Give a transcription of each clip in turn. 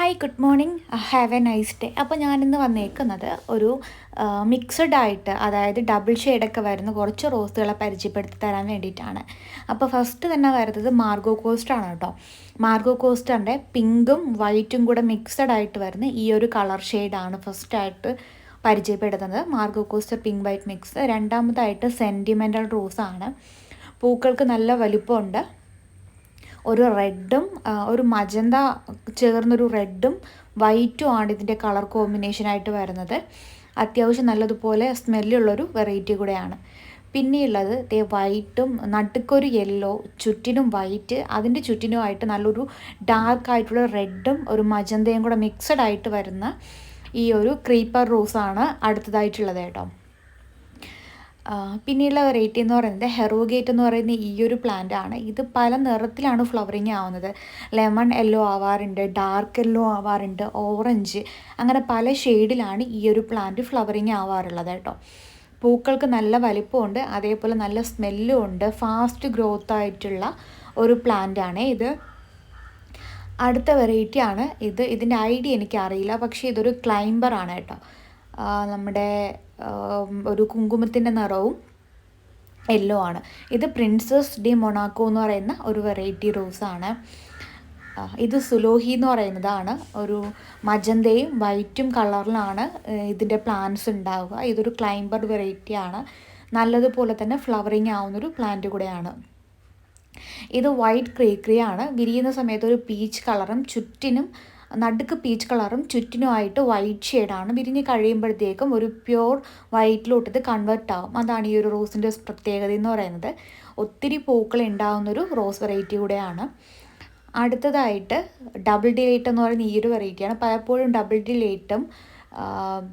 Hi good morning have a nice day അപ്പോൾ ഞാനിന്ന് വന്നേക്കുന്നത് ഒരു മിക്സഡ് ആയിട്ട് അതായത് ഡബിൾ ഷെയ്ഡൊക്കെ വരുന്ന കുറച്ച് റോസുകളെ പരിചയപ്പെടുത്തി തരാൻ വേണ്ടിയിട്ടാണ്. അപ്പോൾ ഫസ്റ്റ് തന്നെ വരുന്നത് മാർഗോ കോസ്റ്റാണ് കേട്ടോ. മാർഗോ കോസ്റ്റാന്റെ പിങ്കും വൈറ്റും കൂടെ മിക്സഡ് ആയിട്ട് വരുന്ന ഈ ഒരു കളർ ഷെയ്ഡാണ് ഫസ്റ്റായിട്ട് പരിചയപ്പെടുത്തുന്നത് Margo Koster pink white mix രണ്ടാമതായിട്ട് സെന്റിമെന്റൽ റോസാണ് പൂക്കൾക്ക് നല്ല വലിപ്പമുണ്ട്. ഒരു റെഡും ഒരു മജന്ത ചേർന്നൊരു റെഡും വൈറ്റും ആണ് ഇതിന്റെ കളർ കോമ്പിനേഷനായിട്ട് വരുന്നത്. അത്യാവശ്യം നല്ലതുപോലെ സ്മെല്ലുള്ളൊരു വെറൈറ്റി കൂടെയാണ്. പിന്നെയുള്ളത് ദേ വൈറ്റും നടുക്കൊരു യെല്ലോ ചുറ്റിനും വൈറ്റ് അതിന്റെ ചുറ്റിനുമായിട്ട് നല്ലൊരു ഡാർക്ക് ആയിട്ടുള്ള റെഡും ഒരു മജന്തയും കൂടെ മിക്സഡ് ആയിട്ട് വരുന്ന ഈ ഒരു ക്രീപ്പർ റോസാണ് അടുത്തതായിട്ടുള്ളത് കേട്ടോ. പിന്നെയുള്ള വെറൈറ്റി എന്ന് പറയുന്നത് ഹെറോഗേറ്റ് എന്ന് പറയുന്ന ഈ ഒരു പ്ലാന്റ് ആണ്. ഇത് പല നിറത്തിലാണ് ഫ്ലവറിങ് ആവുന്നത്. ലെമൺ യെല്ലോ ആവാറുണ്ട് ഡാർക്ക് യെല്ലോ ആവാറുണ്ട് ഓറഞ്ച് അങ്ങനെ പല ഷെയ്ഡിലാണ് ഈ ഒരു പ്ലാന്റ് ഫ്ലവറിങ് ആവാറുള്ളത് കേട്ടോ. പൂക്കൾക്ക് നല്ല വലിപ്പമുണ്ട് അതേപോലെ നല്ല സ്മെല്ലും ഉണ്ട് ഫാസ്റ്റ് ഗ്രോത്ത് ആയിട്ടുള്ള ഒരു പ്ലാന്റ് ആണ് ഇത്. അടുത്ത വെറൈറ്റി ആണ് ഇത്. ഇതിന്റെ ഐഡിയ എനിക്കറിയില്ല പക്ഷേ ഇതൊരു ക്ലൈംബർ ആണ് കേട്ടോ. നമ്മുടെ ഒരു കുങ്കുമത്തിന്റെ നിറവും യെല്ലോ ആണ്. ഇത് പ്രിൻസസ് ഡി മൊണാക്കോ എന്ന് പറയുന്ന ഒരു വെറൈറ്റി റോസാണ്. ഇത് സുലോഹി എന്ന് പറയുന്നതാണ്. ഒരു മജന്തയും വൈറ്റും കളറിലാണ് ഇതിന്റെ പ്ലാന്റ്സ് ഉണ്ടാവുക. ഇതൊരു ക്ലൈംബർ വെറൈറ്റി ആണ്. നല്ലതുപോലെ തന്നെ ഫ്ലവറിങ് ആവുന്നൊരു പ്ലാന്റ് കൂടെയാണ്. ഇത് വൈറ്റ് ക്രീക്രിയാണ് വിരിയുന്ന സമയത്ത് ഒരു പീച്ച് കളറും ചുറ്റിനും നടുക്ക് പീച്ച് കളറും ചുറ്റിനുമായിട്ട് വൈറ്റ് ഷെയ്ഡാണ് വിരിഞ്ഞ് കഴിയുമ്പോഴത്തേക്കും ഒരു പ്യൂർ വൈറ്റിലോട്ട് ഇത് കൺവേർട്ട് ആവും. അതാണ് ഈ ഒരു റോസിന്റെ പ്രത്യേകത എന്ന് പറയുന്നത്. ഒത്തിരി പൂക്കൾ ഉണ്ടാകുന്നൊരു റോസ് വെറൈറ്റി കൂടെയാണ്. അടുത്തതായിട്ട് ഡബിൾ ഡിലേറ്റ് എന്ന് പറയുന്ന ഈ ഒരു വെറൈറ്റിയാണ് പലപ്പോഴും ഡബിൾ ഡിലേറ്റും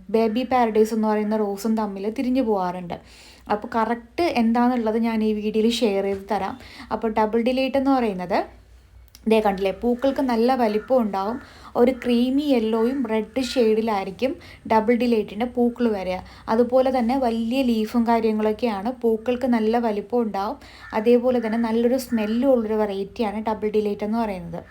ബേബി പാരഡൈസ് എന്ന് പറയുന്ന റോസും തമ്മിൽ തിരിഞ്ഞു പോകാറുണ്ട് അപ്പോൾ കറക്റ്റ് എന്താണെന്നുള്ളത് ഞാൻ ഈ വീഡിയോയിൽ ഷെയർ ചെയ്ത് തരാം. അപ്പോൾ ഡബിൾ ഡിലേറ്റ് എന്ന് പറയുന്നത് ഇതേ കണ്ടില്ലേ പൂക്കൾക്ക് നല്ല വലിപ്പം ഉണ്ടാവും. ഒരു ക്രീമി യെല്ലോയും റെഡ് ഷെയ്ഡിലായിരിക്കും ഡബിൾ ഡിലേറ്റിന്റെ പൂക്കൾ വരിക. അതുപോലെ തന്നെ വലിയ ലീഫും കാര്യങ്ങളൊക്കെയാണ് പൂക്കൾക്ക് നല്ല വലിപ്പം ഉണ്ടാവും. അതേപോലെ തന്നെ നല്ലൊരു സ്മെല്ലും ഉള്ളൊരു വെറൈറ്റിയാണ് ഡബിൾ ഡിലേറ്റ് എന്ന് പറയുന്നത്.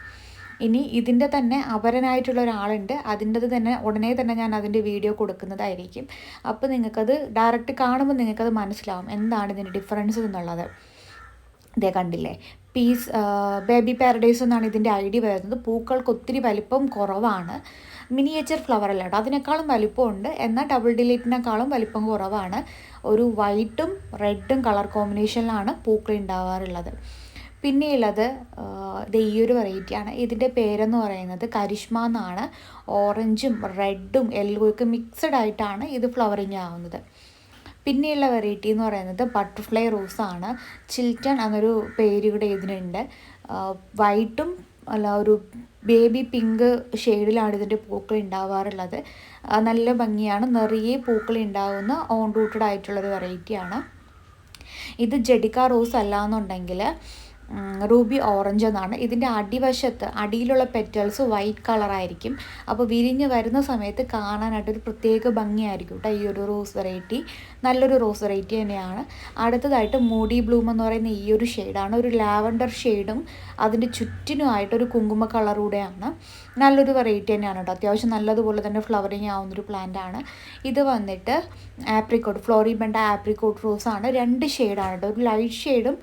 ഇനി ഇതിന്റെ തന്നെ അപരനായിട്ടുള്ള ഒരാളുണ്ട്. അതിന്റെത് തന്നെ ഉടനെ തന്നെ ഞാൻ അതിന്റെ വീഡിയോ കൊടുക്കുന്നതായിരിക്കും. അപ്പോൾ നിങ്ങൾക്കത് ഡയറക്റ്റ് കാണുമ്പോൾ നിങ്ങൾക്കത് മനസ്സിലാവും. എന്താണ് ഇതിന്റെ ഡിഫറൻസ് എന്നുള്ളത്. ഇതേ കണ്ടില്ലേ പീസ് ബേബി പാരഡൈസ് എന്നാണ് ഇതിന്റെ ഐഡിയ വരുന്നത്. പൂക്കൾക്ക് ഒത്തിരി വലിപ്പം കുറവാണ്. മിനിയേച്ചർ ഫ്ലവർ അല്ല കേട്ടോ. അതിനേക്കാളും വലിപ്പമുണ്ട്. എന്നാൽ ഡബിൾ ഡിലീറ്റിനേക്കാളും വലിപ്പം കുറവാണ്. ഒരു വൈറ്റും റെഡും കളർ കോമ്പിനേഷനിലാണ് പൂക്കൾ ഉണ്ടാവാറുള്ളത്. പിന്നെയുള്ളത് ഇത് ഈ ഒരു വെറൈറ്റിയാണ് ഇതിന്റെ പേരെന്ന് പറയുന്നത് കരിഷ്മ എന്നാണ്. ഓറഞ്ചും റെഡും യെല്ലോയൊക്കെ മിക്സഡ് ആയിട്ടാണ് ഇത് ഫ്ലവറിങ് ആവുന്നത്. പിന്നെയുള്ള വെറൈറ്റി എന്ന് പറയുന്നത് ബട്ടർഫ്ലൈ റോസാണ് ചിൽറ്റൺ എന്നൊരു പേര് ഇവിടെ ഇതിനുണ്ട്. വൈറ്റും അല്ല ഒരു ബേബി പിങ്ക് ഷെയ്ഡിലാണ് ഇതിന്റെ പൂക്കൾ ഉണ്ടാവാറുള്ളത്. നല്ല ഭംഗിയാണ്. നിറയെ പൂക്കൾ ഉണ്ടാകുന്ന ഓൺ റൂട്ടഡ് ആയിട്ടുള്ളൊരു വെറൈറ്റിയാണ് ഇത് ജഡിക്ക റോസ് അല്ല എന്നുണ്ടെങ്കിൽ റൂബി ഓറഞ്ച് എന്നാണ്. ഇതിന്റെ അടിവശത്ത് അടിയിലുള്ള പെറ്റൽസ് വൈറ്റ് കളറായിരിക്കും അപ്പോൾ വിരിഞ്ഞ് വരുന്ന സമയത്ത് കാണാനായിട്ടൊരു പ്രത്യേക ഭംഗിയായിരിക്കും കേട്ടോ ഈ ഒരു റോസ് വെറൈറ്റി നല്ലൊരു റോസ് വെറൈറ്റി തന്നെയാണ്. അടുത്തതായിട്ട് മൂഡി ബ്ലൂം എന്ന് പറയുന്ന ഈ ഒരു ഷെയ്ഡാണ് ഒരു ലാവൻഡർ ഷെയ്ഡും അതിന്റെ ചുറ്റിനുമായിട്ടൊരു കുങ്കുമ കളറൂടെയാണ് നല്ലൊരു വെറൈറ്റി തന്നെയാണ് കേട്ടോ അത്യാവശ്യം നല്ലതുപോലെ തന്നെ ഫ്ലവറിങ് ആവുന്നൊരു ആണ്. ഇത് വന്നിട്ട് ആപ്രിക്കോട്ട് ഫ്ലോറിബെൻഡ ആപ്രിക്കോട്ട് റോസാണ് രണ്ട് ഷെയ്ഡാണ് കേട്ടോ ഒരു ലൈറ്റ് ഷെയ്ഡും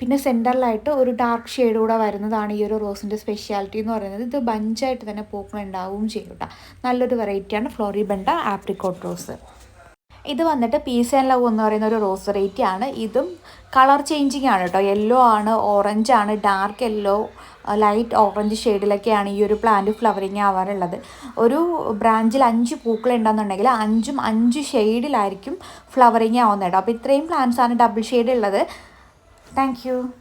പിന്നെ സെന്ററിലായിട്ട് ഒരു ഡാർക്ക് ഷെയ്ഡ് കൂടെ വരുന്നതാണ് ഈ ഒരു റോസിന്റെ സ്പെഷ്യാലിറ്റി എന്ന് പറയുന്നത്. ഇത് ബഞ്ചായിട്ട് തന്നെ പൂക്കൾ ചെയ്യും കേട്ടോ. നല്ലൊരു വെറൈറ്റിയാണ് ഫ്ലോറിബണ്ട ആപ്രിക്കോട്ട് റോസ്. ഇത് വന്നിട്ട് പീസ് ആൻഡ് ലവ് എന്ന് പറയുന്ന ഒരു റോസ് വെറൈറ്റി ആണ്. ഇതും കളർ ചേഞ്ചിങ് ആണ് കേട്ടോ. യെല്ലോ ആണ് ഓറഞ്ച് ആണ് ഡാർക്ക് യെല്ലോ ലൈറ്റ് ഓറഞ്ച് ഷെയ്ഡിലൊക്കെയാണ് ഈ ഒരു പ്ലാന്റ് ഫ്ലവറിങ് ആവാറുള്ളത്. ഒരു ബ്രാഞ്ചിൽ അഞ്ച് പൂക്കൾ ഉണ്ടെന്നുണ്ടെങ്കിൽ അഞ്ചും അഞ്ച് ഷെയ്ഡിലായിരിക്കും ഫ്ലവറിങ് ആവുന്നത് കേട്ടോ. അപ്പോൾ ഇത്രയും പ്ലാന്റ്സാണ് ഡബിൾ ഷെയ്ഡ് ഉള്ളത്. Thank you.